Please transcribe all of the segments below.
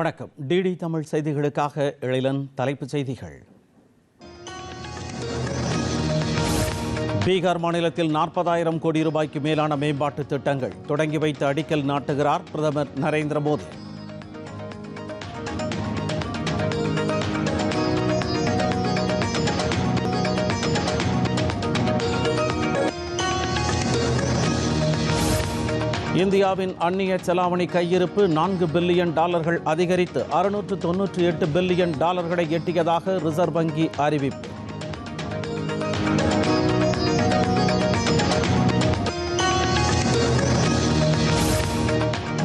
வணக்கம். டிடி தமிழ் செய்திகளுக்காக எழிலன் தலைப்புச் செய்திகள். பீகார் மாநிலத்தில் நாற்பதாயிரம் கோடி ரூபாய்க்கு மேலான மேம்பாட்டு திட்டங்கள் தொடங்கி வைத்து அடிக்கல் நாட்டுகிறார் பிரதமர் நரேந்திர மோடி. இந்தியாவின் அந்நிய செலாவணி கையிருப்பு நான்கு பில்லியன் டாலர்கள் அதிகரித்து அறுநூற்று தொன்னூற்றி எட்டு பில்லியன் டாலர்களை எட்டியதாக ரிசர்வ் வங்கி அறிவிப்பு.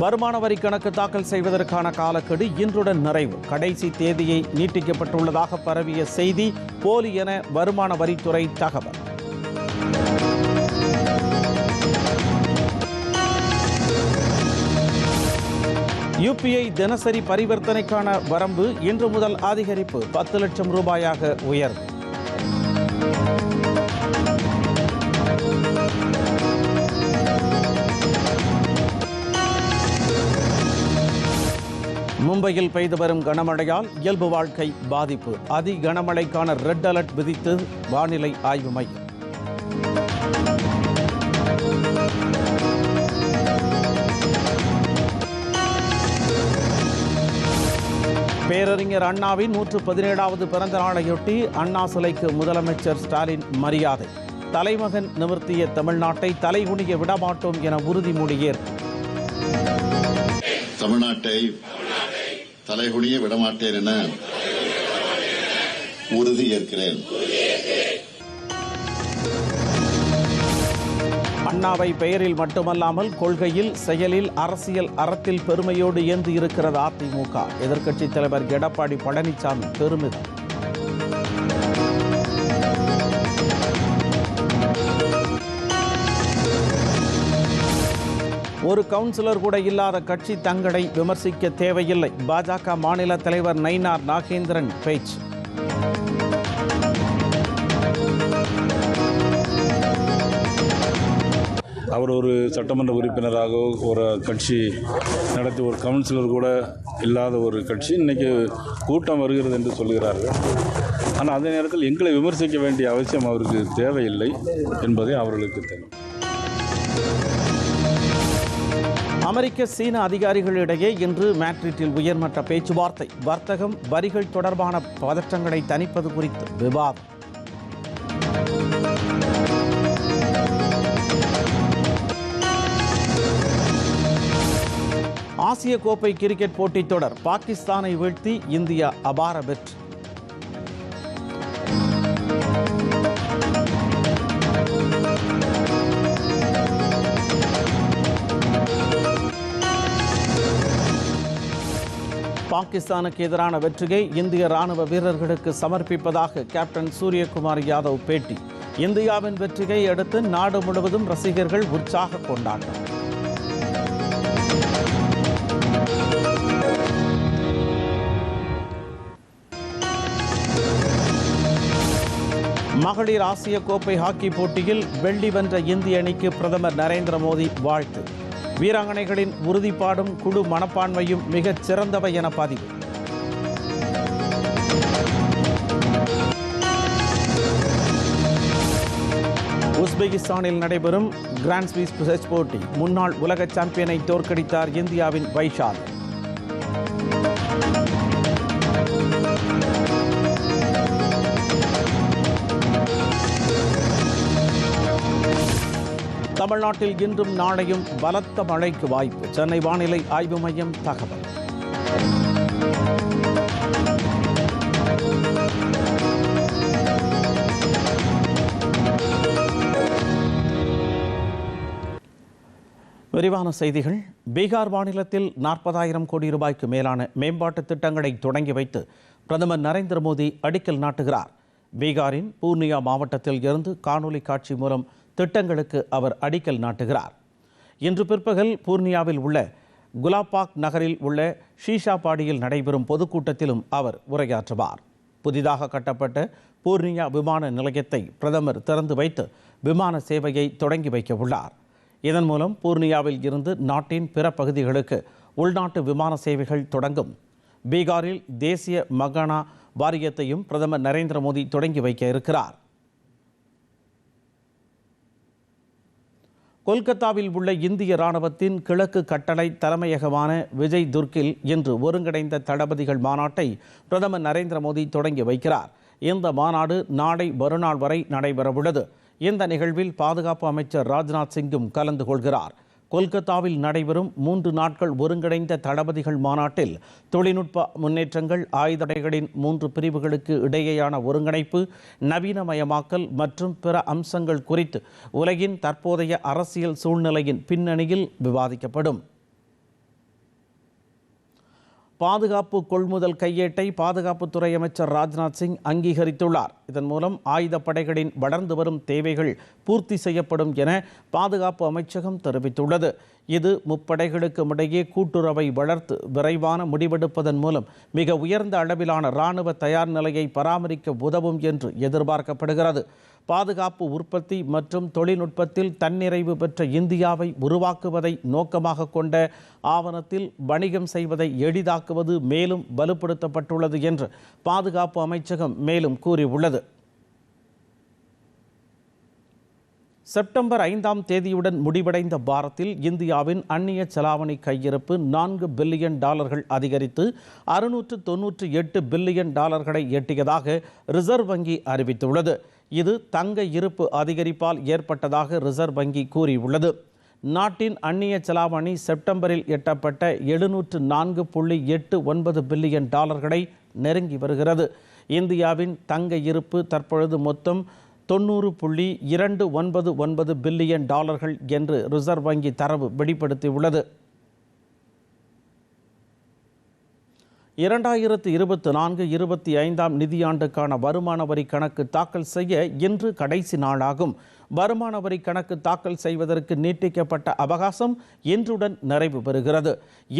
வருமான வரி கணக்கு தாக்கல் செய்வதற்கான காலக்கெடு இன்றுடன் நிறைவு. கடைசி தேதியை நீட்டிக்கப்பட்டுள்ளதாக பரவிய செய்தி போலி என வருமான வரித்துறை தகவல். யுபிஐ தினசரி பரிவர்த்தனைக்கான வரம்பு இன்று முதல் அதிகரிப்பு பத்து லட்சம் ரூபாயாக உயர்வு. மும்பையில் பெய்து வரும் கனமழையால் இயல்பு வாழ்க்கை பாதிப்பு. அதி கனமழைக்கான ரெட் அலர்ட் விதித்து வானிலை ஆய்வு மையம். பேரறிஞர் அண்ணாவின் நூற்று பதினேழாவது பிறந்த நாளையொட்டி அண்ணா சிலைக்கு முதலமைச்சர் ஸ்டாலின் மரியாதை. தலைமகன் நிமிர்த்திய தமிழ்நாட்டை தலைகுனிய விடமாட்டோம் என உறுதிமொழி ஏற்பு தமிழ்நாட்டை தலைகுனிய விடமாட்டேன் என உறுதி ஏற்கிறேன். அண்ணாவை பெயரில் மட்டுமல்லாமல் கொள்கையில் செயலில் அரசியல் அறத்தில் பெருமையோடு ஏந்தி இருக்கிறது அதிமுக. எதிர்க்கட்சித் தலைவர் எடப்பாடி பழனிசாமி பெருமிதம். ஒரு கவுன்சிலர் கூட இல்லாத கட்சி தங்களை விமர்சிக்க தேவையில்லை. பாஜக மாநில தலைவர் நயினார் நாகேந்திரன் பேச்சு. அவர் ஒரு சட்டமன்ற உறுப்பினராக ஒரு கட்சி நடத்தி ஒரு கவுன்சிலர் கூட இல்லாத ஒரு கட்சி இன்றைக்கி கூட்டம் வருகிறது என்று சொல்கிறார்கள். ஆனால் அதே நேரத்தில் எங்களை விமர்சிக்க வேண்டிய அவசியம் அவருக்கு தேவையில்லை என்பதை அவர்களுக்கு தெரியும். அமெரிக்க சீன அதிகாரிகளிடையே இன்று மேட்ரிட்டில் உயர்மட்ட பேச்சுவார்த்தை. வர்த்தகம் வரிகள் தொடர்பான பதற்றங்களை தணிப்பது குறித்து விவாதம். ஆசிய கோப்பை கிரிக்கெட் போட்டித் தொடர் பாகிஸ்தானை வீழ்த்தி இந்தியா அபார வெற்றி. பாகிஸ்தானுக்கு எதிரான வெற்றியை இந்திய ராணுவ வீரர்களுக்கு சமர்ப்பிப்பதாக கேப்டன் சூரியகுமார் யாதவ் பேட்டி. இந்தியாவின் வெற்றியை அடுத்து நாடு முழுவதும் ரசிகர்கள் உற்சாக கொண்டாட்டம். மகளிர் ஆசிய கோப்பை ஹாக்கி போட்டியில் வெள்ளி வென்ற இந்திய அணிக்கு பிரதமர் நரேந்திர மோடி வாழ்த்து. வீராங்கனைகளின் உறுதிப்பாடும் குழு மனப்பான்மையும் மிகச் சிறந்தவை என பதிவு. உஸ்பெகிஸ்தானில் நடைபெறும் கிராண்ட் ஸ்வீஸ் செஸ் போட்டி. முன்னாள் உலக சாம்பியனை தோற்கடித்தார் இந்தியாவின் வைஷால். தமிழ்நாட்டில் இன்றும் நாளையும் பலத்த மழைக்கு வாய்ப்பு. சென்னை வானிலை ஆய்வு மையம் தகவல். விரிவான செய்திகள். பீகார் மாநிலத்தில் நாற்பதாயிரம் கோடி ரூபாய்க்கு மேலான மேம்பாட்டு திட்டங்களை தொடங்கி வைத்து பிரதமர் நரேந்திர மோடி அடிக்கல் நாட்டுகிறார். பீகாரின் பூர்ணியா மாவட்டத்தில் இருந்து காணொலி காட்சி மூலம் திட்டங்களுக்கு அவர் அடிக்கல் நாட்டுகிறார். இன்று பிற்பகல் பூர்ணியாவில் உள்ள குலாபாக் நகரில் உள்ள ஷீஷாபாடியில் நடைபெறும் பொதுக்கூட்டத்திலும் அவர் உரையாற்றுவார். புதிதாக கட்டப்பட்ட பூர்ணியா விமான நிலையத்தை பிரதமர் திறந்து வைத்து விமான சேவையை தொடங்கி வைக்க உள்ளார். இதன் மூலம் பூர்ணியாவில் இருந்து நாட்டின் பிற பகுதிகளுக்கு உள்நாட்டு விமான சேவைகள் தொடங்கும். பீகாரில் தேசிய மகானா வாரியத்தையும் பிரதமர் நரேந்திர மோடி தொடங்கி வைக்க இருக்கிறார். கொல்கத்தாவில் உள்ள இந்திய ராணுவத்தின் கிழக்கு கட்டளை தலைமையகமான விஜய் துர்க்கில் இன்று ஒருங்கிணைந்த தளபதிகள் மாநாட்டை பிரதமர் நரேந்திர மோடி தொடங்கி வைக்கிறார். இந்த மாநாடு நாளை மறுநாள் வரை நடைபெறவுள்ளது. இந்த நிகழ்வில் பாதுகாப்பு அமைச்சர் ராஜ்நாத் சிங்கும் கலந்து கொள்கிறார். கொல்கத்தாவில் நடைபெறும் மூன்று நாட்கள் ஒருங்கிணைந்த தளபதிகள் மாநாட்டில் தொழில்நுட்ப முன்னேற்றங்கள் ஆயுதடைகளின் மூன்று பிரிவுகளுக்கு இடையேயான ஒருங்கிணைப்பு நவீனமயமாக்கல் மற்றும் பிற அம்சங்கள் குறித்து உலகின் தற்போதைய அரசியல் சூழ்நிலையின் பின்னணியில் விவாதிக்கப்படும். பாதுகாப்பு கொள்முதல் கையேட்டை பாதுகாப்புத்துறை அமைச்சர் ராஜ்நாத் சிங் அங்கீகரித்துள்ளார். இதன் மூலம் ஆயுதப்படைகளின் வளர்ந்து வரும் தேவைகள் பூர்த்தி செய்யப்படும் என பாதுகாப்பு அமைச்சகம் தெரிவித்துள்ளது. இது முப்படைகளுக்கும் இடையே கூட்டுறவை வளர்த்து விரைவான முடிவெடுப்பதன் மூலம் மிக உயர்ந்த அளவிலான இராணுவ தயார் நிலையை பராமரிக்க உதவும் என்று எதிர்பார்க்கப்படுகிறது. பாதுகாப்பு உற்பத்தி மற்றும் தொழில்நுட்பத்தில் தன்னிறைவு பெற்ற இந்தியாவை உருவாக்குவதை நோக்கமாக கொண்ட ஆவணத்தில் வணிகம் செய்வதை எளிதாக்குவது மேலும் வலுப்படுத்தப்பட்டுள்ளது என்று பாதுகாப்பு அமைச்சகம் மேலும் கூறியுள்ளது. செப்டம்பர் ஐந்தாம் தேதியுடன் முடிவடைந்த பாரத்தில் இந்தியாவின் அந்நிய செலாவணி கையிருப்பு நான்கு பில்லியன் டாலர்கள் அதிகரித்து அறுநூற்று தொன்னூற்றி எட்டு பில்லியன் டாலர்களை எட்டியதாக ரிசர்வ் வங்கி அறிவித்துள்ளது. இது தங்க இருப்பு அதிகரிப்பால் ஏற்பட்டதாக ரிசர்வ் வங்கி கூறியுள்ளது. நாட்டின் அந்நிய செலாவணி செப்டம்பரில் எட்டப்பட்ட எழுநூற்று நான்கு புள்ளி எட்டு ஒன்பது பில்லியன் டாலர்களை நெருங்கி வருகிறது. இந்தியாவின் தங்க இருப்பு தற்பொழுது மொத்தம் தொண்ணூறு புள்ளி இரண்டு ஒன்பது ஒன்பது பில்லியன் டாலர்கள் என்று ரிசர்வ் வங்கி தரவு வெளிப்படுத்தியுள்ளது. இரண்டாயிரத்து இருபத்தி நான்கு இருபத்தி ஐந்தாம் நிதியாண்டுக்கான வருமான வரி கணக்கு தாக்கல் செய்ய இன்று கடைசி நாளாகும். வருமான வரி கணக்கு தாக்கல் செய்வதற்கு நீட்டிக்கப்பட்ட அவகாசம் இன்றுடன் நிறைவு பெறுகிறது.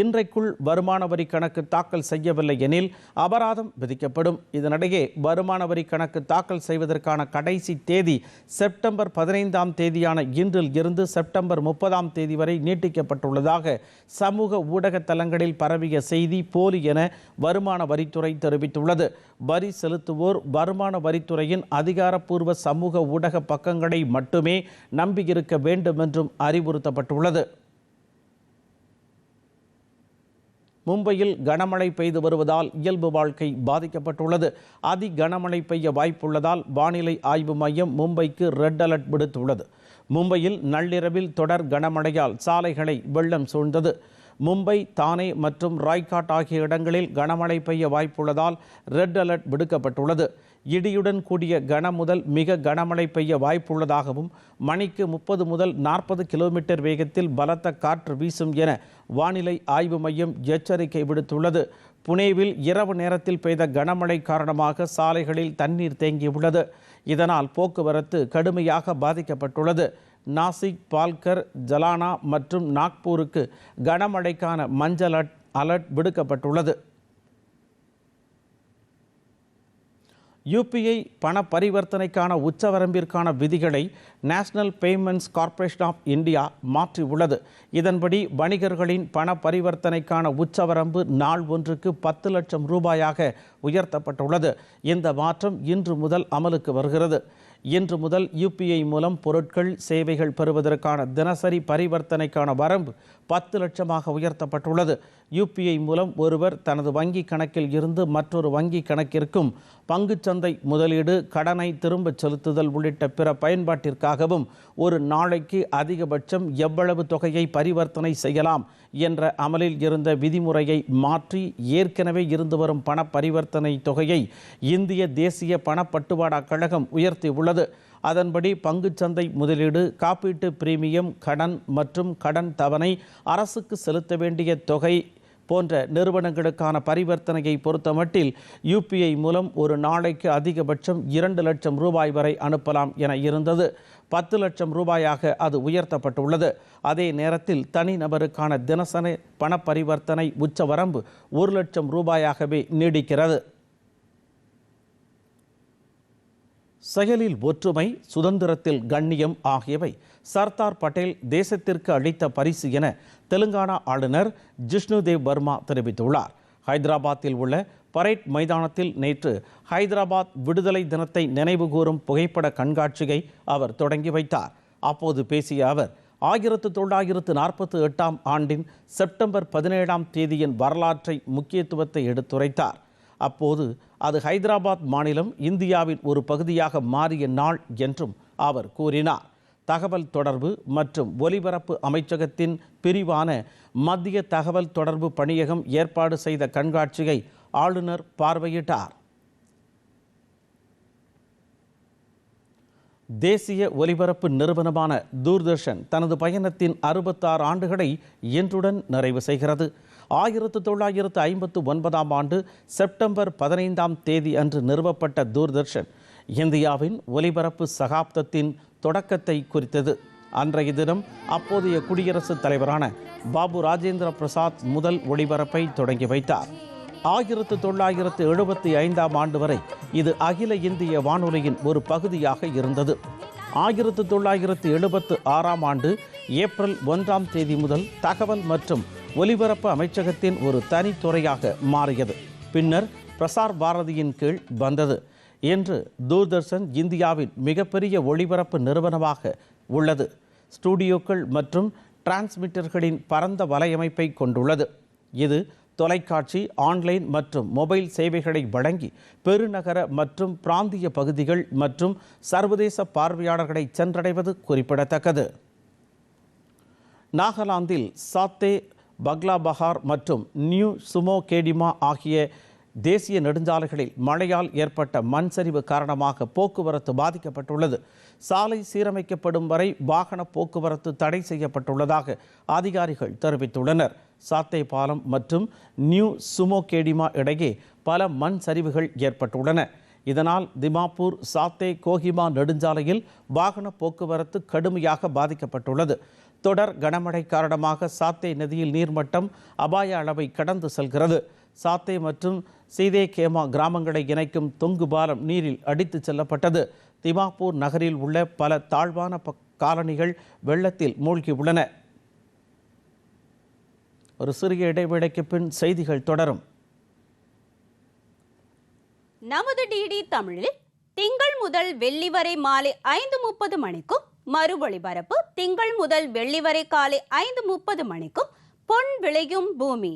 இன்றைக்குள் வருமான வரி கணக்கு தாக்கல் செய்யவில்லை எனில் அபராதம் விதிக்கப்படும். இதனிடையே வருமான வரி கணக்கு தாக்கல் செய்வதற்கான கடைசி தேதி செப்டம்பர் பதினைந்தாம் தேதியான இன்றில் இருந்து செப்டம்பர் முப்பதாம் தேதி வரை நீட்டிக்கப்பட்டுள்ளதாக சமூக ஊடக தளங்களில் பரவிய செய்தி போலி என வருமான வரித்துறை தெரிவித்துள்ளது. வரி செலுத்துவோர் வருமான வரித்துறையின் அதிகாரப்பூர்வ சமூக ஊடக பக்கங்களை மட்டுமே நம்பியிருக்க வேண்டும் என்றும் அறிவுறுத்தப்பட்டுள்ளது. மும்பையில் கனமழை பெய்து வருவதால் இயல்பு வாழ்க்கை பாதிக்கப்பட்டுள்ளது. அதி கனமழை பெய்ய வாய்ப்புள்ளதால் வானிலை ஆய்வு மையம் மும்பைக்கு ரெட் அலர்ட் விடுத்துள்ளது. மும்பையில் நள்ளிரவில் தொடர் கனமழையால் சாலைகளை வெள்ளம் சூழ்ந்தது. மும்பை தானே மற்றும் ராய்காட் ஆகிய இடங்களில் கனமழை பெய்ய வாய்ப்புள்ளதால் ரெட் அலர்ட் விடுக்கப்பட்டுள்ளது. இடியுடன் கூடிய கன முதல் மிக கனமழை பெய்ய வாய்ப்புள்ளதாகவும் மணிக்கு முப்பது முதல் நாற்பது கிலோமீட்டர் வேகத்தில் பலத்த காற்று வீசும் என வானிலை ஆய்வு மையம் எச்சரிக்கை விடுத்துள்ளது. புனேவில் இரவு நேரத்தில் பெய்த கனமழை காரணமாக சாலைகளில் தண்ணீர் தேங்கியுள்ளது. இதனால் போக்குவரத்து கடுமையாக பாதிக்கப்பட்டுள்ளது. நாசிக் பால்கர் ஜலானா மற்றும் நாக்பூருக்கு கனமழைக்கான மஞ்சள் அலர்ட் விடுக்கப்பட்டுள்ளது. யூபிஐ பண பரிவர்த்தனைக்கான உச்சவரம்பிற்கான விதிகளை National Payments Corporation of India மாற்றியுள்ளது. இதன்படி வணிகர்களின் பண பரிவர்த்தனைக்கான உச்சவரம்பு நாள் ஒன்றுக்கு பத்து லட்சம் ரூபாயாக உயர்த்தப்பட்டுள்ளது. இந்த மாற்றம் இன்று முதல் அமலுக்கு வருகிறது. இன்று முதல் யூபிஐ மூலம் பொருட்கள் சேவைகள் பெறுவதற்கான தினசரி பரிவர்த்தனைக்கான வரம்பு பத்து லட்சமாக உயர்த்தப்பட்டுள்ளது. யூபிஐ மூலம் ஒருவர் தனது வங்கி கணக்கில் இருந்து மற்றொரு வங்கி கணக்கிற்கும் பங்குச்சந்தை முதலீடு கடனை திரும்பச் செலுத்துதல் உள்ளிட்ட பிற பயன்பாட்டிற்காகவும் ஒரு நாளைக்கு அதிகபட்சம் எவ்வளவு தொகையை பரிவர்த்தனை செய்யலாம் என்ற அமலில் இருந்த விதிமுறையை மாற்றி ஏற்கனவே இருந்து வரும் பண பரிவர்த்தனை தொகையை இந்திய தேசிய பணப்பட்டுவாடா கழகம் உயர்த்தியுள்ளது அதன்படி பங்குச்சந்தை முதலீடு காப்பீட்டு பிரீமியம் கடன் மற்றும் கடன் தவணை அரசுக்கு செலுத்த வேண்டிய தொகை போன்ற நிறுவனங்களுக்கான பரிவர்த்தனையை பொறுத்தமட்டில் யூபிஐ மூலம் ஒரு நாளைக்கு அதிகபட்சம் இரண்டு லட்சம் ரூபாய் வரை அனுப்பலாம் என இருந்தது. பத்து லட்சம் ரூபாயாக அது உயர்த்தப்பட்டுள்ளது. அதே நேரத்தில் தனிநபருக்கான தினசரி பண பரிவர்த்தனை உச்சவரம்பு ஒரு லட்சம் ரூபாயாகவே நீடிக்கிறது. செயலில் ஒற்றுமை சுதந்திரத்தில் கண்ணியம் ஆகியவை சர்தார் பட்டேல் தேசத்திற்கு அளித்த பரிசு என தெலுங்கானா ஆளுநர் ஜிஷ்ணுதேவ் வர்மா தெரிவித்துள்ளார். ஹைதராபாத்தில் உள்ள பரேட் மைதானத்தில் நேற்று ஹைதராபாத் விடுதலை தினத்தை நினைவுகூரும் புகைப்பட கண்காட்சியை அவர் தொடங்கி வைத்தார். அப்போது பேசிய அவர் ஆயிரத்து தொள்ளாயிரத்து நாற்பத்தி எட்டாம் ஆண்டின் செப்டம்பர் பதினேழாம் தேதியின் வரலாற்றை முக்கியத்துவத்தை எடுத்துரைத்தார். அப்போது அது ஹைதராபாத் மாநிலம் இந்தியாவின் ஒரு பகுதியாக மாறிய நாள் என்றும் அவர் கூறினார். தகவல் தொடர்பு மற்றும் ஒலிபரப்பு அமைச்சகத்தின் பிரிவான மத்திய தகவல் தொடர்பு பணியகம் ஏற்பாடு செய்த கண்காட்சியை ஆளுநர் பார்வையிட்டார். தேசிய ஒலிபரப்பு நிறுவனமான தூர்தர்ஷன் தனது பயணத்தின் அறுபத்தாறு ஆண்டுகளை இன்றுடன் நிறைவு செய்கிறது. ஆயிரத்து தொள்ளாயிரத்து ஐம்பத்து ஒன்பதாம் ஆண்டு செப்டம்பர் பதினைந்தாம் தேதி அன்று நிறுவப்பட்ட தூர்தர்ஷன் இந்தியாவின் ஒலிபரப்பு சகாப்தத்தின் தொடக்கத்தை குறித்தது. அன்றைய தினம் அப்போதைய குடியரசுத் தலைவரான பாபு ராஜேந்திர பிரசாத் முதல் ஒளிபரப்பை தொடங்கி வைத்தார். ஆயிரத்து தொள்ளாயிரத்து எழுபத்தி ஐந்தாம் ஆண்டு வரை இது அகில இந்திய வானொலியின் ஒரு பகுதியாக இருந்தது. ஆயிரத்து தொள்ளாயிரத்து எழுபத்து ஆறாம் ஆண்டு ஏப்ரல் ஒன்றாம் தேதி முதல் தகவல் மற்றும் ஒலிபரப்பு அமைச்சகத்தின் ஒரு தனித்துறையாக மாறியது. பின்னர் பிரசார் பாரதியின் கீழ் வந்தது. இன்று தூர்தர்ஷன் இந்தியாவின் மிகப்பெரிய ஒளிபரப்பு நிறுவனமாக உள்ளது. ஸ்டூடியோக்கள் மற்றும் டிரான்ஸ்மிட்டர்களின் பரந்த வலையமைப்பை கொண்டுள்ளது. இது தொலைக்காட்சி ஆன்லைன் மற்றும் மொபைல் சேவைகளை வழங்கி பெருநகர மற்றும் பிராந்திய பகுதிகள் மற்றும் சர்வதேச பார்வையாளர்களை சென்றடைவது குறிப்பிடத்தக்கது. நாகாலாந்தில் சாத்தே பக்லாபஹார் மற்றும் நியூ சுமோ கேடிமா ஆகிய தேசிய நெடுஞ்சாலைகளில் மழையால் ஏற்பட்ட மண் சரிவு காரணமாக போக்குவரத்து பாதிக்கப்பட்டுள்ளது. சாலை சீரமைக்கப்படும் வரை வாகன போக்குவரத்து தடை செய்யப்பட்டுள்ளதாக அதிகாரிகள் தெரிவித்துள்ளனர். சாத்தை பாலம் மற்றும் நியூ சுமோ கேடிமா இடையே பல மண் சரிவுகள் ஏற்பட்டுள்ளன. இதனால் திமாப்பூர் சாத்தே கோஹிமா நெடுஞ்சாலையில் வாகன போக்குவரத்து கடுமையாக பாதிக்கப்பட்டுள்ளது. தொடர் கனமழை காரணமாக சாத்தே நதியில் நீர்மட்டம் அபாய அளவை கடந்து செல்கிறது. சாத்தே மற்றும் சீதே கேமா கிராமங்களை இணைக்கும் தொங்கு பாலம் நீரில் அடித்துச் செல்லப்பட்டது. திமாப்பூர் நகரில் உள்ள பல தாழ்வான காலனிகள் வெள்ளத்தில் மூழ்கியுள்ளன. ஒரு சிறிய இடைவேளைக்கு பின் செய்திகள் தொடரும். நமது டிடி தமிழில் திங்கள் முதல் வெள்ளி வரை மாலை ஐந்து முப்பது மணிக்கும் மறு ஒளிபரப்பு. திங்கள் முதல் வெள்ளி வரை காலை ஐந்து முப்பது மணிக்கும் பொன் விளையும் பூமி.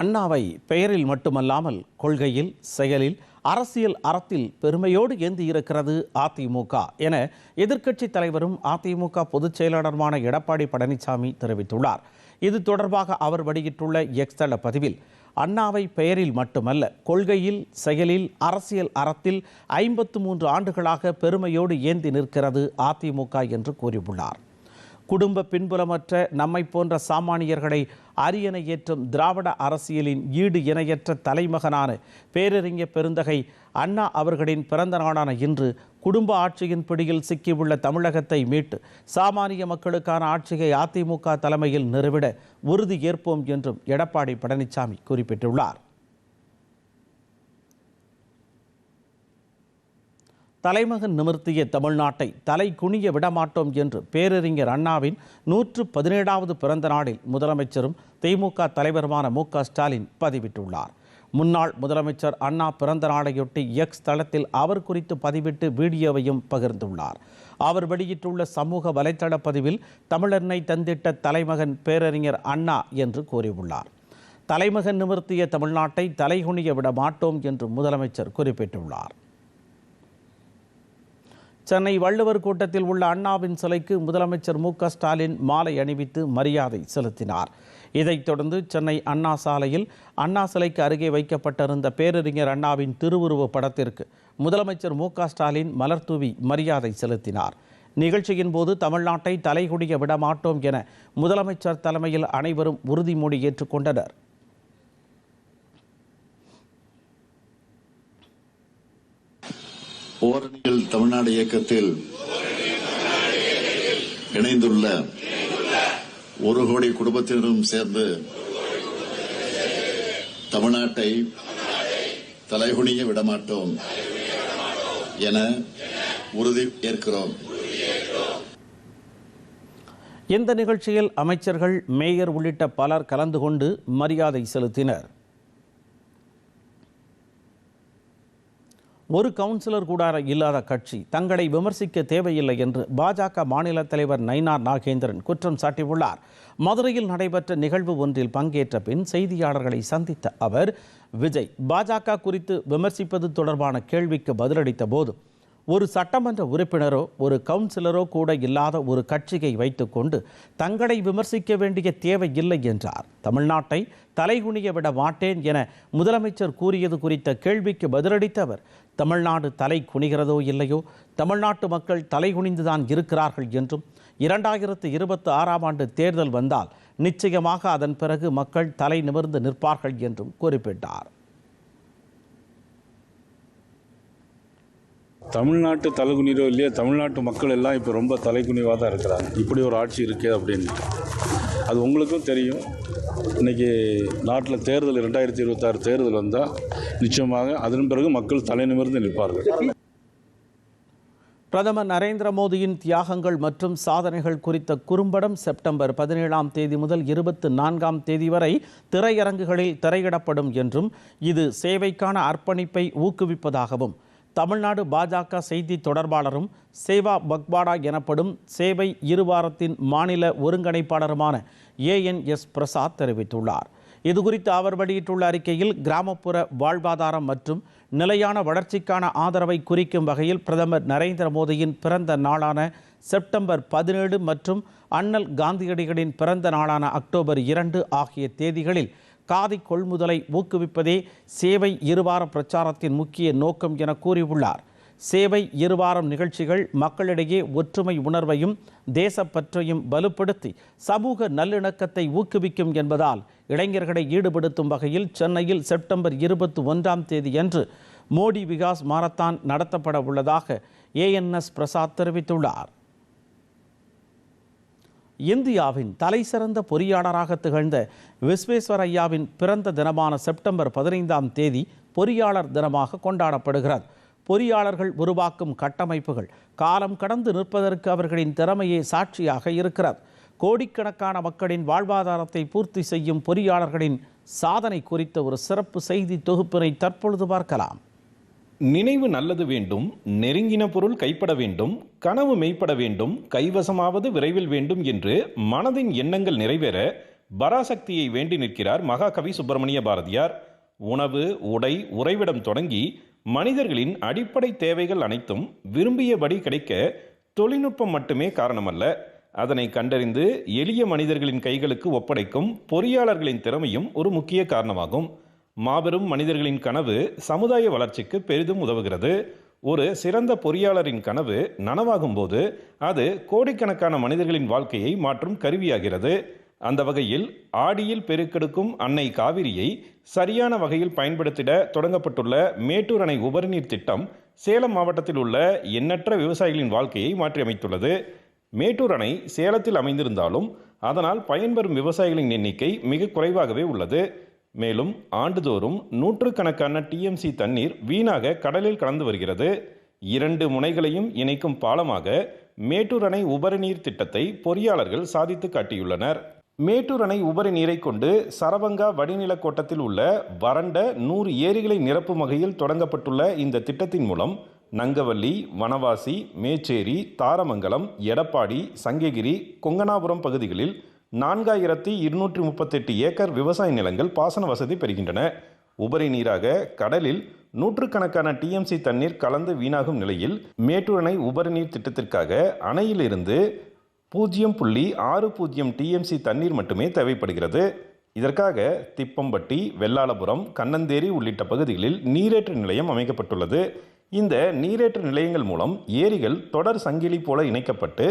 அண்ணாவை பெயரில் மட்டுமல்லாமல் கொள்கையில் செயலில் அரசியல் அறத்தில் பெருமையோடு ஏந்தி இருக்கிறது அதிமுக என எதிர்க்கட்சி தலைவரும் அதிமுக பொதுச் செயலாளருமான எடப்பாடி பழனிசாமி தெரிவித்துள்ளார். இது தொடர்பாக அவர் வெளியிட்டுள்ள எக்ஸ்தள பதிவில் அண்ணாவை பெயரில் மட்டுமல்ல கொள்கையில் செயலில் அரசியல் அறத்தில் ஐம்பத்து மூன்று ஆண்டுகளாக பெருமையோடு ஏந்தி நிற்கிறது அதிமுக என்று கூறியுள்ளார். குடும்ப பின்புலமற்ற நம்மை போன்ற சாமானியர்களை அரியணை ஏற்றும் திராவிட அரசியலின் ஈடு இணையற்ற தலைமகனான பேரறிஞர் பெருந்தகை அண்ணா அவர்களின் பிறந்த நாளான இன்று குடும்ப ஆட்சியின் பிடியில் சிக்கியுள்ள தமிழகத்தை மீட்டு சாமானிய மக்களுக்கான ஆட்சியை அதிமுக தலைமையில் நிறுவிட உறுதி ஏற்போம் என்றும் எடப்பாடி பழனிசாமி குறிப்பிட்டுள்ளார். தலைமகன் நிமிர்த்திய தமிழ்நாட்டை தலை குனிய விடமாட்டோம் என்று பேரறிஞர் அண்ணாவின் நூற்று பதினேழாவது பிறந்த நாளில் முதலமைச்சரும் திமுக தலைவருமான மு க ஸ்டாலின் பதிவிட்டுள்ளார். முன்னாள் முதலமைச்சர் அண்ணா பிறந்த நாளையொட்டி எக்ஸ் தளத்தில் அவர் குறித்து பதிவிட்டு வீடியோவையும் பகிர்ந்துள்ளார். அவர் வெளியிட்டுள்ள சமூக வலைத்தள பதிவில் தமிழர்னை தந்திட்ட தலைமகன் பேரறிஞர் அண்ணா என்று கூறியுள்ளார். தலைமகன் நிமிர்த்திய தமிழ்நாட்டை தலைகுனிய விட மாட்டோம் என்று முதலமைச்சர் குறிப்பிட்டுள்ளார். சென்னை வள்ளுவர் கூட்டத்தில் உள்ள அண்ணாவின் சிலைக்கு முதலமைச்சர் மு ஸ்டாலின் மாலை அணிவித்து மரியாதை செலுத்தினார். இதைத் தொடர்ந்து சென்னை அண்ணா சாலையில் அண்ணா சிலைக்கு அருகே வைக்கப்பட்டிருந்த பேரறிஞர் அண்ணாவின் திருவுருவ படத்திற்கு முதலமைச்சர் மு ஸ்டாலின் மலர்தூவி மரியாதை செலுத்தினார். நிகழ்ச்சியின் போது தமிழ்நாட்டை தலைகுடிய விடமாட்டோம் என முதலமைச்சர் தலைமையில் அனைவரும் உறுதிமொழி ஏற்றுக்கொண்டனர். ஓரணியில் தமிழ்நாடு இயக்கத்தில் இணைந்துள்ள ஒரு கோடி குடும்பத்தினரும் சேர்ந்து தமிழ்நாட்டை தலைகுனிய விடமாட்டோம் என உறுதி ஏற்கிறோம். இந்த நிகழ்ச்சியில் அமைச்சர்கள் மேயர் உள்ளிட்ட பலர் கலந்து கொண்டு மரியாதை செலுத்தினர். ஒரு கவுன்சிலர் கூட இல்லாத கட்சி தங்களை விமர்சிக்க தேவையில்லை என்று பாஜக மாநில தலைவர் நயினார் நாகேந்திரன் குற்றம் சாட்டியுள்ளார். மதுரையில் நடைபெற்ற நிகழ்வு ஒன்றில் பங்கேற்ற பின் செய்தியாளர்களை சந்தித்த அவர் விஜய் பாஜக குறித்து விமர்சிப்பது தொடர்பான கேள்விக்கு பதிலளித்த போது ஒரு சட்டமன்ற உறுப்பினரோ ஒரு கவுன்சிலரோ கூட இல்லாத ஒரு கட்சியை வைத்துக்கொண்டு தங்களை விமர்சிக்க வேண்டிய தேவை இல்லை என்றார். தமிழ்நாட்டை தலைகுனிய விட மாட்டேன் என முதலமைச்சர் கூறியது குறித்த கேள்விக்கு பதிலளித்த அவர் தமிழ்நாடு தலை குனிகிறதோ இல்லையோ? தமிழ்நாட்டு மக்கள் தலைகுனிந்துதான் இருக்கிறார்கள் என்றும் இரண்டாயிரத்து இருபத்தி ஆறாம் ஆண்டு தேர்தல் வந்தால் நிச்சயமாக அதன் பிறகு மக்கள் தலை நிமிர்ந்து நிற்பார்கள் என்றும் குறிப்பிட்டார். தமிழ்நாட்டு தலைகுனிரோ இல்லையா தமிழ்நாட்டு மக்கள் எல்லாம் இப்போ ரொம்ப தலைகுனிவாக தான் இருக்கிறாங்க. இப்படி ஒரு ஆட்சி இருக்கே அப்படின்னு. அது உங்களுக்கும் தெரியும். இன்றைக்கி நாட்டில் தேர்தல் ரெண்டாயிரத்தி இருபத்தாறு தேர்தல் வந்தால் நிச்சயமாக அதன் பிறகு மக்கள் தலை நிமிர்ந்து நிற்பார்கள். பிரதமர் நரேந்திர மோடியின் தியாகங்கள் மற்றும் சாதனைகள் குறித்த குறும்படம் செப்டம்பர் பதினேழாம் தேதி முதல் இருபத்தி நான்காம் தேதி வரை திரையரங்குகளில் திரையிடப்படும் என்றும் இது சேவைக்கான அர்ப்பணிப்பை ஊக்குவிப்பதாகவும் தமிழ்நாடு பாஜக செய்தி தொடர்பாளரும் சேவா பக்வாடா எனப்படும் சேவை இருவாரத்தின் மாநில ஒருங்கிணைப்பாளருமான ஏஎன்எஸ் பிரசாத் தெரிவித்துள்ளார். இதுகுறித்து அவர் வெளியிட்டுள்ள அறிக்கையில் கிராமப்புற வாழ்வாதாரம் மற்றும் நிலையான வளர்ச்சிக்கான ஆதரவை குறிக்கும் வகையில் பிரதமர் நரேந்திர மோடியின் பிறந்த நாளான செப்டம்பர் பதினேழு மற்றும் அண்ணல் காந்தியடிகளின் பிறந்த நாளான அக்டோபர் இரண்டு ஆகிய தேதிகளில் காதி கொள்முதலை ஊக்குவிப்பதே சேவை இருவார பிரச்சாரத்தின் முக்கிய நோக்கம் என கூறியுள்ளார். சேவை இருவாரம் நிகழ்ச்சிகள் மக்களிடையே ஒற்றுமை உணர்வையும் தேசப்பற்றையும் வலுப்படுத்தி சமூக நல்லிணக்கத்தை ஊக்குவிக்கும் என்பதால் இளைஞர்களை ஈடுபடுத்தும் வகையில் சென்னையில் செப்டம்பர் இருபத்தி ஒன்றாம் தேதியன்று மோடி விகாஸ் மாரத்தான் நடத்தப்பட உள்ளதாக ஏஎன்எஸ் பிரசாத் தெரிவித்துள்ளார். இந்தியாவின் தலைசிறந்த பொறியாளராக திகழ்ந்த விஸ்வேஸ்வரய்யாவின் பிறந்த தினமான செப்டம்பர் பதினைந்தாம் தேதி பொறியாளர் தினமாக கொண்டாடப்படுகிறது பொறியாளர்கள் உருவாக்கும் கட்டமைப்புகள் காலம் கடந்து நிற்பதற்கு அவர்களின் திறமையே சாட்சியாக இருக்கிறது. கோடிக்கணக்கான மக்களின் வாழ்வாதாரத்தை பூர்த்தி செய்யும் பொறியாளர்களின் சாதனை குறித்த ஒரு சிறப்பு செய்தி தொகுப்பினை தற்பொழுது பார்க்கலாம். நினைவு நல்லது வேண்டும் நெருங்கின பொருள் கைப்பட வேண்டும் கனவு மெய்ப்பட வேண்டும் கைவசமாவது விரைவில் வேண்டும் என்று மனதின் எண்ணங்கள் நிறைவேற பராசக்தியை வேண்டி நிற்கிறார் மகாகவி சுப்பிரமணிய பாரதியார். உணவு உடை உறைவிடம் தொடங்கி மனிதர்களின் அடிப்படை தேவைகள் அனைத்தும் விரும்பியபடி கிடைக்க தொழில்நுட்பம் மட்டுமே காரணமல்ல. அதனை கண்டறிந்து எளிய மனிதர்களின் கைகளுக்கு ஒப்படைக்கும் பொறியாளர்களின் திறமையும் ஒரு முக்கிய காரணமாகும். மாபெரும் மனிதர்களின் கனவு சமுதாய வளர்ச்சிக்கு பெரிதும் உதவுகிறது. ஒரு சிறந்த பொறியாளரின் கனவு நனவாகும் போது அது கோடிக்கணக்கான மனிதர்களின் வாழ்க்கையை மாற்றும் கருவியாகிறது. அந்த வகையில் ஆடியில் பெருக்கெடுக்கும் அன்னை காவிரியை சரியான வகையில் பயன்படுத்திட தொடங்கப்பட்டுள்ள மேட்டூர் அணை உபரிநீர் திட்டம் சேலம் மாவட்டத்தில் உள்ள எண்ணற்ற விவசாயிகளின் வாழ்க்கையை மாற்றியமைத்துள்ளது. மேட்டூர் அணை சேலத்தில் அமைந்திருந்தாலும் அதனால் பயன்பெறும் விவசாயிகளின் எண்ணிக்கை மிக குறைவாகவே உள்ளது. மேலும் ஆண்டுதோறும் நூற்றுக்கணக்கான டிஎம்சி தண்ணீர் வீணாக கடலில் கலந்து வருகிறது. இரண்டு முனைகளையும் இணைக்கும் பாலமாக மேட்டூர் அணை உபரி நீர் திட்டத்தை பொறியாளர்கள் சாதித்து காட்டியுள்ளனர். மேட்டூர் அணை உபரி நீரை கொண்டு சரவங்கா வடிநிலக் கோட்டத்தில் உள்ள வறண்ட நூறு ஏரிகளை நிரப்பும் வகையில் தொடங்கப்பட்டுள்ள இந்த திட்டத்தின் மூலம் நங்கவல்லி வனவாசி மேச்சேரி தாரமங்கலம் எடப்பாடி சங்ககிரி கொங்கனாபுரம் பகுதிகளில் நான்காயிரத்தி இருநூற்றி முப்பத்தெட்டு ஏக்கர் விவசாய நிலங்கள் பாசன வசதி பெறுகின்றன. உபரி நீராக கடலில் நூற்றுக்கணக்கான டிஎம்சி தண்ணீர் கலந்து வீணாகும் நிலையில் மேட்டூர் அணை உபரி நீர் திட்டத்திற்காக அணையிலிருந்து பூஜ்ஜியம் புள்ளி ஆறு பூஜ்ஜியம் டிஎம்சி தண்ணீர் மட்டுமே தேவைப்படுகிறது. இதற்காக திப்பம்பட்டி வெள்ளாளபுரம் கண்ணந்தேரி உள்ளிட்ட பகுதிகளில் நீரேற்று நிலையம் அமைக்கப்பட்டுள்ளது. இந்த நீரேற்று நிலையங்கள் மூலம் ஏரிகள் தொடர் சங்கிலி போல இணைக்கப்பட்டு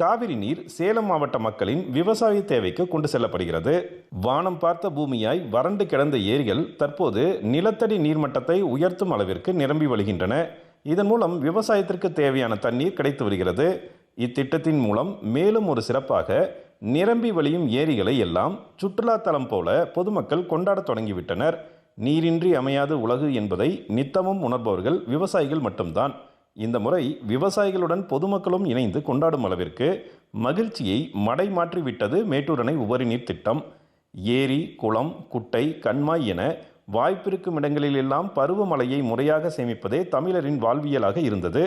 காவிரி நீர் சேலம் மாவட்ட மக்களின் விவசாய தேவைக்கு கொண்டு செல்லப்படுகிறது. வானம் பார்த்த பூமியாய் வறண்டு கிடந்த ஏரிகள் தற்போது நிலத்தடி நீர்மட்டத்தை உயர்த்தும் அளவிற்கு நிரம்பி வழிகின்றன. இதன் மூலம் விவசாயத்திற்கு தேவையான தண்ணீர் கிடைத்து வருகிறது. இத்திட்டத்தின் மூலம் மேலும் ஒரு சிறப்பாக நிரம்பி வழியும் ஏரிகளை எல்லாம் சுற்றுலா தலம் போல பொதுமக்கள் கொண்டாடத் தொடங்கிவிட்டனர். நீரின்றி அமையாது உலகு என்பதை நித்தமும் உணர்பவர்கள் விவசாயிகள் மட்டும்தான். இந்த முறை விவசாயிகளுடன் பொதுமக்களும் இணைந்து கொண்டாடும் அளவிற்கு மகிழ்ச்சியை மடை மாற்றிவிட்டது மேட்டூர் அணை உபரி நீர் திட்டம். ஏரி குளம் குட்டை கண்மாய் என வாய்ப்பிருக்கும் இடங்களிலெல்லாம் பருவமழையை முறையாக சேமிப்பதே தமிழரின் வாழ்வியலாக இருந்தது.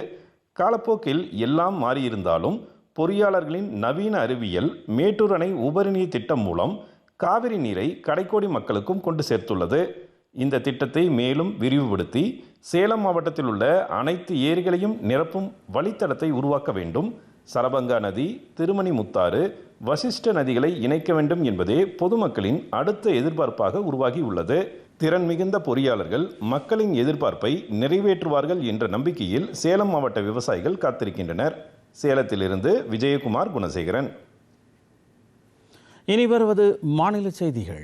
காலப்போக்கில் எல்லாம் மாறியிருந்தாலும் பொறியாளர்களின் நவீன அறிவியல் மேட்டூர் அணை உபரி நீர் திட்டம் மூலம் காவிரி நீரை கடைக்கோடி மக்களுக்கும் கொண்டு சேர்த்துள்ளது. இந்த திட்டத்தை மேலும் விரிவுபடுத்தி சேலம் மாவட்டத்தில் உள்ள அனைத்து ஏரிகளையும் நிரப்பும் வழித்தடத்தை உருவாக்க வேண்டும். சரபங்கா நதி திருமணி முத்தாறு வசிஷ்ட நதிகளை இணைக்க வேண்டும் என்பதே பொதுமக்களின் அடுத்த எதிர்பார்ப்பாக உருவாகி உள்ளது திறன் மிகுந்த பொறியாளர்கள் மக்களின் எதிர்பார்ப்பை நிறைவேற்றுவார்கள் என்ற நம்பிக்கையில் சேலம் மாவட்ட விவசாயிகள் காத்திருக்கின்றனர். சேலத்திலிருந்து விஜயகுமார் குணசேகரன். இனி வருவது மாநில செய்திகள்.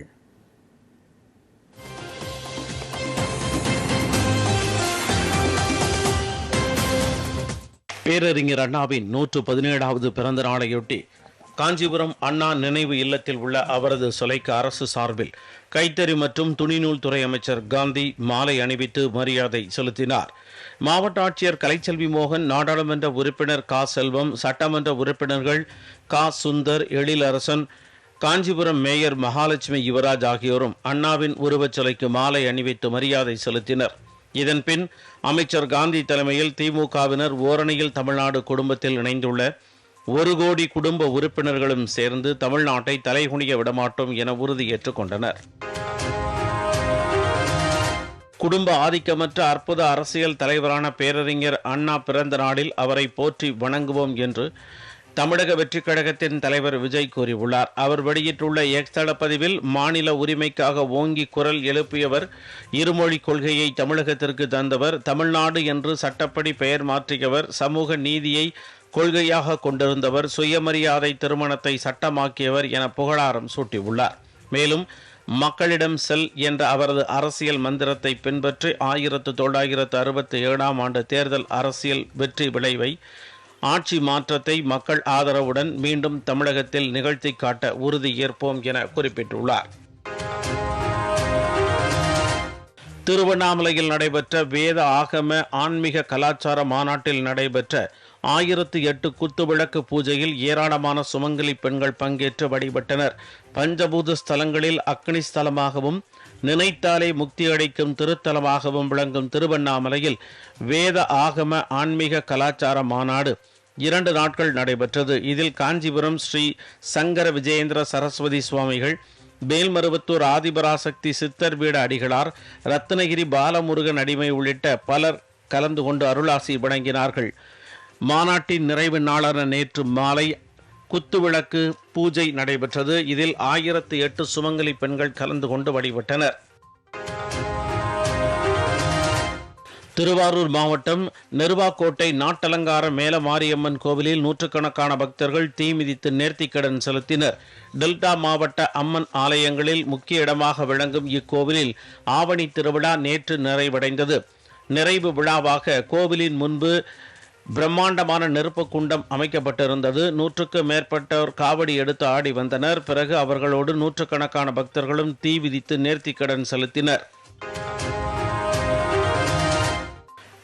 பேரறிஞர் அண்ணாவின் நூற்று பதினேழாவது பிறந்த நாளையொட்டி காஞ்சிபுரம் அண்ணா நினைவு இல்லத்தில் உள்ள அவரது சிலைக்கு அரசு சார்பில் கைத்தறி மற்றும் துணிநூல் துறை அமைச்சர் காந்தி மாலை அணிவித்து மரியாதை செலுத்தினார். மாவட்ட ஆட்சியர் கலைச்செல்வி மோகன் நாடாளுமன்ற உறுப்பினர் கா. செல்வம் சட்டமன்ற உறுப்பினர்கள் கா. சுந்தர் எழிலரசன் காஞ்சிபுரம் மேயர் மகாலட்சுமி யுவராஜ் ஆகியோரும் அண்ணாவின் உருவச் சிலைக்கு மாலை அணிவித்து மரியாதை செலுத்தினர். இதன்பின் அமைச்சர் காந்தி தலைமையில் திமுகவினர் ஓரணியில் தமிழ்நாடு குடும்பத்தில் இணைந்துள்ள ஒரு கோடி குடும்ப உறுப்பினர்களும் சேர்ந்து தமிழ்நாட்டை தலைகுனிய விடமாட்டோம் என உறுதியேற்றுக் கொண்டனர். குடும்ப ஆதிக்கமற்ற அற்புத அரசியல் தலைவரான பேரறிஞர் அண்ணா பிறந்த நாளில் அவரை போற்றி வணங்குவோம் என்று தமிழக வெற்றிக் கழகத்தின் தலைவர் விஜய் கூறியுள்ளார். அவர் வெளியிட்டுள்ள எக்ஸ் தளப்பதிவில் மாநில உரிமைக்காக ஓங்கி குரல் எழுப்பியவர் இருமொழி கொள்கையை தமிழகத்திற்கு தந்தவர் தமிழ்நாடு என்று சட்டப்படி பெயர் மாற்றியவர் சமூக நீதியை கொள்கையாக கொண்டிருந்தவர் சுயமரியாதை திருமணத்தை சட்டமாக்கியவர் என புகழாரம் சூட்டியுள்ளார். மேலும் மக்களிடம் செல் என்ற அவரது அரசியல் மந்திரத்தை பின்பற்றி ஆயிரத்து தொள்ளாயிரத்து அறுபத்தி ஏழாம் ஆண்டு தேர்தல் அரசியல் வெற்றி விளைவை ஆட்சி மாற்றத்தை மக்கள் ஆதரவுடன் மீண்டும் தமிழகத்தில் நிகழ்த்தி காட்ட உறுதி ஏற்போம் என குறிப்பிட்டுள்ளார். திருவண்ணாமலையில் நடைபெற்ற வேத ஆகம ஆன்மீக கலாச்சார மாநாட்டில் நடைபெற்ற ஆயிரத்து எட்டு குத்துவிளக்கு பூஜையில் ஏராளமான சுமங்கலி பெண்கள் பங்கேற்று வழிபட்டனர். பஞ்சபூத ஸ்தலங்களில் அக்னி ஸ்தலமாகவும் நினைத்தாலே முக்தி அளிக்கும் திருத்தலமாகவும் விளங்கும் திருவண்ணாமலையில் வேத ஆகம ஆன்மீக கலாச்சார மாநாடு இரண்டு நாட்கள் நடைபெற்றது. இதில் காஞ்சிபுரம் ஸ்ரீ சங்கர விஜயேந்திர சரஸ்வதி சுவாமிகள் மேல்மருவத்தூர் ஆதிபராசக்தி சித்தர் வீட அடிகளார் ரத்னகிரி பாலமுருகன் அடிமை உள்ளிட்ட பலர் கலந்து கொண்டு அருளாசி வழங்கினார்கள் மாநாட்டின் நிறைவு நாளான நேற்று மாலை குத்துவிளக்கு பூஜை நடைபெற்றது. இதில் ஆயிரத்து எட்டு சுமங்கலி பெண்கள் கலந்து கொண்டு வழிபட்டனர். திருவாரூர் மாவட்டம் நெருவாக்கோட்டை நாட்டலங்கார மேல மாரியம்மன் கோவிலில் நூற்றுக்கணக்கான பக்தர்கள் தீ மிதித்து நேர்த்திக்கடன் செலுத்தினர். டெல்டா மாவட்ட அம்மன் ஆலயங்களில் முக்கிய இடமாக விளங்கும் இக்கோவிலில் ஆவணி திருவிழா நேற்று நிறைவடைந்தது. நிறைவு விழாவாக கோவிலின் முன்பு பிரம்மாண்டமான நெருப்பு குண்டம் அமைக்கப்பட்டிருந்தது. நூற்றுக்கு மேற்பட்டோர் காவடி எடுத்து ஆடி வந்தனர். பிறகு அவர்களோடு நூற்றுக்கணக்கான பக்தர்களும் தீ விதித்து நேர்த்திக்கடன் செலுத்தினர்.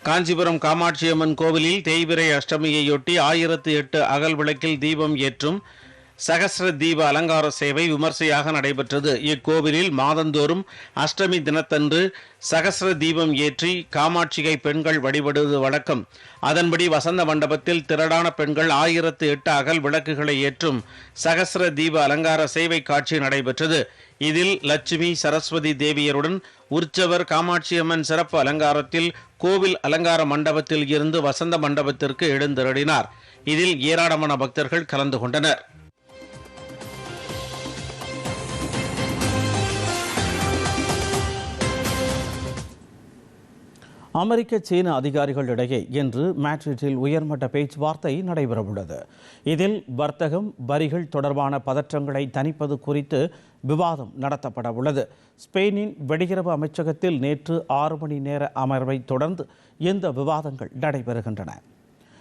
காஞ்சிபுரம் காமாட்சியம்மன் கோவிலில் தேய்பிரை அஷ்டமியையொட்டி ஆயிரத்து எட்டு அகல் விளக்கில் தீபம் ஏற்றும் சகஸ்ர தீப அலங்கார சேவை விமர்சையாக நடைபெற்றது. இக்கோவிலில் மாதந்தோறும் அஷ்டமி தினத்தன்று சகஸ்ர தீபம் ஏற்றி காமாட்சியை பெண்கள் வழிபடுவது வழக்கம். அதன்படி வசந்த மண்டபத்தில் திரளான பெண்கள் ஆயிரத்து எட்டு அகல் விளக்குகளை ஏற்றும் சகஸ்ர தீப அலங்கார சேவை காட்சி நடைபெற்றது. இதில் லட்சுமி சரஸ்வதி தேவியருடன் உற்சவர் காமாட்சியம்மன் சிறப்பு அலங்காரத்தில் கோவில் அலங்கார மண்டபத்தில் இருந்து வசந்த மண்டபத்திற்கு எழுந்திரடினார் இதில் ஏராளமான பக்தர்கள் கலந்து கொண்டனர். அமெரிக்க சீன அதிகாரிகளிடையே இன்று மேட்ரிட்டில் உயர்மட்ட பேச்சுவார்த்தை நடைபெறவுள்ளது. இதில் வர்த்தகம் வரிகள் தொடர்பான பதற்றங்களை தணிப்பது குறித்து விவாதம் நடத்தப்பட உள்ளது ஸ்பெயினின் வெளியுறவு அமைச்சகத்தில் நேற்று ஆறு மணி நேர அமர்வை தொடர்ந்து இந்த விவாதங்கள் நடைபெறுகின்றன.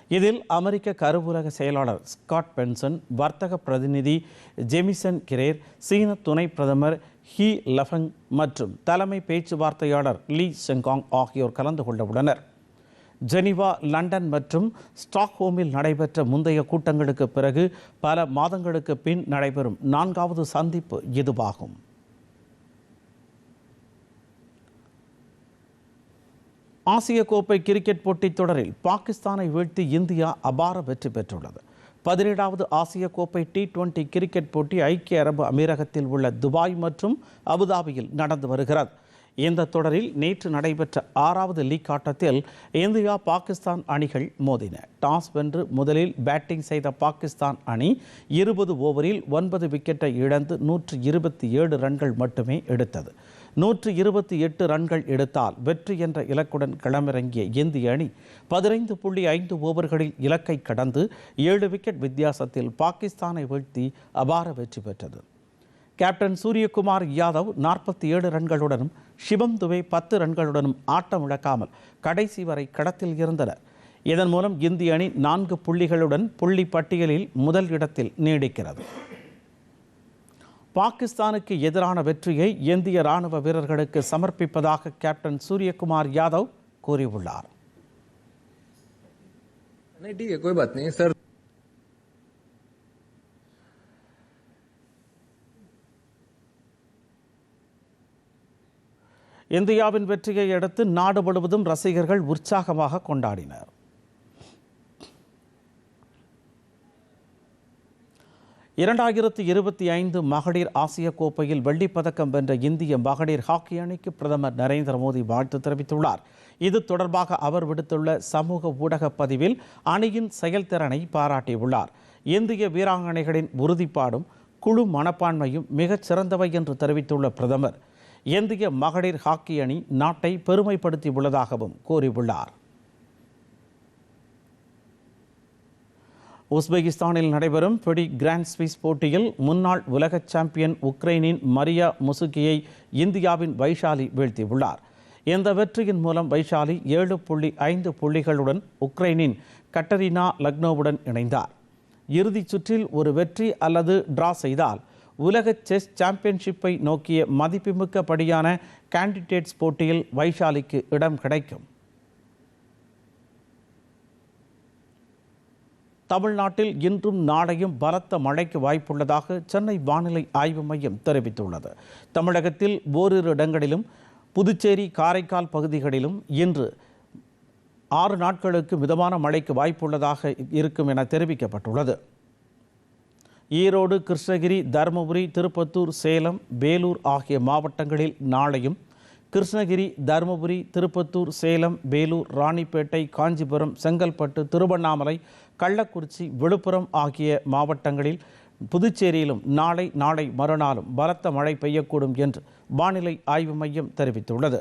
இதில் அமெரிக்க கருவூலக செயலாளர் ஸ்காட் பென்சன் வர்த்தக பிரதிநிதி ஜெமிசன் கிரேர் சீன துணை பிரதமர் ஹி லஃபங் மற்றும் தலைமை பேச்சுவார்த்தையாளர் லீ செங்காங் ஆகியோர் கலந்து கொள்ள உள்ளனர் ஜெனீவா லண்டன் மற்றும் ஸ்டாக்ஹோமில் நடைபெற்ற முந்தைய கூட்டங்களுக்கு பிறகு பல மாதங்களுக்கு பின் நடைபெறும் நான்காவது சந்திப்பு இதுவாகும். ஆசிய கோப்பை கிரிக்கெட் போட்டித் தொடரில் பாகிஸ்தானை வீழ்த்தி இந்தியா அபார வெற்றி பெற்றுள்ளது. பதினேழாவது ஆசிய கோப்பை டி டுவெண்டி கிரிக்கெட் போட்டி ஐக்கிய அரபு அமீரகத்தில் உள்ள துபாய் மற்றும் அபுதாபியில் நடந்து வருகிறது. இந்த தொடரில் நேற்று நடைபெற்ற ஆறாவது லீக் ஆட்டத்தில் இந்தியா பாகிஸ்தான் அணிகள் மோதின. டாஸ் வென்று முதலில் பேட்டிங் செய்த பாகிஸ்தான் அணி இருபது ஓவரில் ஒன்பது விக்கெட்டை இழந்து நூற்று இருபத்தி ஏழு ரன்கள் மட்டுமே எடுத்தது. நூற்று இருபத்தி எட்டு ரன்கள் எடுத்தால் வெற்றி என்ற இலக்குடன் களமிறங்கிய இந்திய அணி பதினைந்து புள்ளி ஐந்து ஓவர்களில் இலக்கை கடந்து ஏழு விக்கெட் வித்தியாசத்தில் பாகிஸ்தானை வீழ்த்தி அபார வெற்றி பெற்றது. கேப்டன் சூரியகுமார் யாதவ் நாற்பத்தி ஏழு ரன்களுடனும் சிவம் துபே பத்து ரன்களுடனும் ஆட்டம் இழக்காமல் கடைசி வரை களத்தில் இருந்தனர். இதன் மூலம் இந்திய அணி நான்கு புள்ளிகளுடன் புள்ளி பட்டியலில் முதல் இடத்தில் நீடிக்கிறது. பாகிஸ்தானுக்கு எதிரான வெற்றியை இந்திய ராணுவ வீரர்களுக்கு சமர்ப்பிப்பதாக கேப்டன் சூரியகுமார் யாதவ் கூறியுள்ளார். இந்தியாவின் வெற்றியை அடுத்து நாடு முழுவதும் ரசிகர்கள் உற்சாகமாக கொண்டாடினர். இரண்டாயிரத்தி இருபத்தி ஐந்து மகளிர் ஆசிய கோப்பையில் வெள்ளிப் பதக்கம் வென்ற இந்திய மகளிர் ஹாக்கி அணிக்கு பிரதமர் நரேந்திர மோடி வாழ்த்து தெரிவித்துள்ளார். இது தொடர்பாக அவர் விடுத்துள்ள சமூக ஊடக பதிவில் அணியின் செயல்திறனை பாராட்டியுள்ளார். இந்திய வீராங்கனைகளின் உறுதிப்பாடும் குழு மனப்பான்மையும் மிகச் சிறந்தவை என்று தெரிவித்துள்ள பிரதமர் இந்திய மகளிர் ஹாக்கி அணி நாட்டை பெருமைப்படுத்தி உள்ளதாகவும் கூறியுள்ளார். உஸ்பெகிஸ்தானில் நடைபெறும் பிடி கிராண்ட் ஸ்விஸ் போட்டியில் முன்னாள் உலக சாம்பியன் உக்ரைனின் மரியா முசுகியை இந்தியாவின் வைஷாலி வீழ்த்தியுள்ளார். இந்த வெற்றியின் மூலம் வைஷாலி ஏழு புள்ளி ஐந்து புள்ளிகளுடன் உக்ரைனின் கட்டரினா லக்னோவுடன் இணைந்தார். இறுதிச் சுற்றில் ஒரு வெற்றி அல்லது டிரா செய்தால் உலக செஸ் சாம்பியன்ஷிப்பை நோக்கிய மதிப்புமிக்க படியான கேண்டிடேட்ஸ் போட்டியில் வைஷாலிக்கு இடம் கிடைக்கும். தமிழ்நாட்டில் இன்றும் நாளையும் பலத்த மழைக்கு வாய்ப்புள்ளதாக சென்னை வானிலை ஆய்வு மையம் தெரிவித்துள்ளது. தமிழகத்தில் ஓரிரு இடங்களிலும் புதுச்சேரி காரைக்கால் பகுதிகளிலும் இன்று ஆறு நாட்களுக்கு மிதமான மழைக்கு வாய்ப்புள்ளதாக இருக்கும் என தெரிவிக்கப்பட்டுள்ளது. ஈரோடு கிருஷ்ணகிரி தருமபுரி திருப்பத்தூர் சேலம் வேலூர் ஆகிய மாவட்டங்களில் நாளையும் கிருஷ்ணகிரி தருமபுரி திருப்பத்தூர் சேலம் வேலூர் ராணிப்பேட்டை காஞ்சிபுரம் செங்கல்பட்டு திருவண்ணாமலை கள்ளக்குறிச்சி விழுப்புரம் ஆகிய மாவட்டங்களில் புதுச்சேரியிலும் நாளை நாளை மறுநாளும் பலத்த மழை பெய்யக்கூடும் என்று வானிலை ஆய்வு மையம் தெரிவித்துள்ளது.